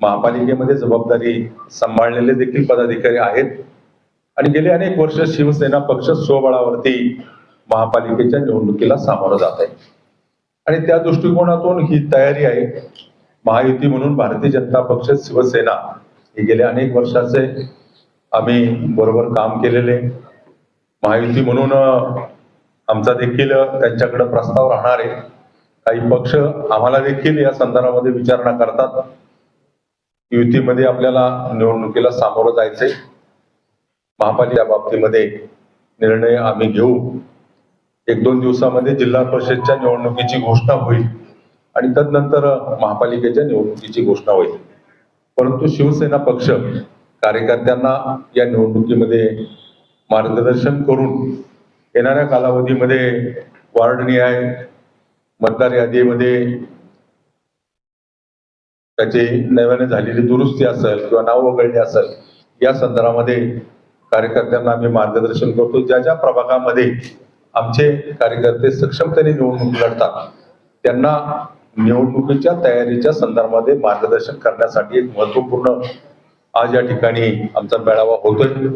महापालिकेमध्ये जबाबदारी सांभाळलेले देखील पदाधिकारी आहेत. आणि गेले अनेक वर्ष शिवसेना पक्ष स्वबळावरती महापालिकेच्या निवडणुकीला सामोरं जात आहे. आणि त्या दृष्टिकोनातून ही तयारी आहे. महायुती म्हणून भारतीय जनता पक्ष शिवसेना हे गेले अनेक वर्षाचे आम्ही बरोबर काम केलेले. महायुती म्हणून आमचा देखील त्यांच्याकडे प्रस्ताव राहणार आहे. काही पक्ष आम्हाला देखील या संदर्भामध्ये विचारणा करतात. युतीमध्ये आपल्याला निवडणुकीला सामोरं जायचंय. महापालिका बाबतीमध्ये निर्णय आम्ही घेऊ. एक दोन दिवसामध्ये जिल्हा परिषदच्या निवडणुकीची घोषणा होईल आणि तदनंतर महापालिकेच्या निवडणुकीची घोषणा होईल. परंतु शिवसेना पक्ष कार्यकर्त्यांना या निवडणुकीमध्ये मार्गदर्शन करून येणाऱ्या कालावधीमध्ये वार्डनिहाय मतदार यादीमध्ये त्याची नव्याने झालेली दुरुस्ती असेल किंवा नाव वगळणे असेल या संदर्भामध्ये कार्यकर्त्यांना आम्ही मार्गदर्शन करतो. ज्या ज्या प्रभागामध्ये आमचे कार्यकर्ते सक्षमतेने निवडणूक लढतात त्यांना निवडणुकीच्या तयारीच्या संदर्भामध्ये मार्गदर्शन करण्यासाठी एक महत्त्वपूर्ण आज या ठिकाणी आमचा मेळावा होतोय.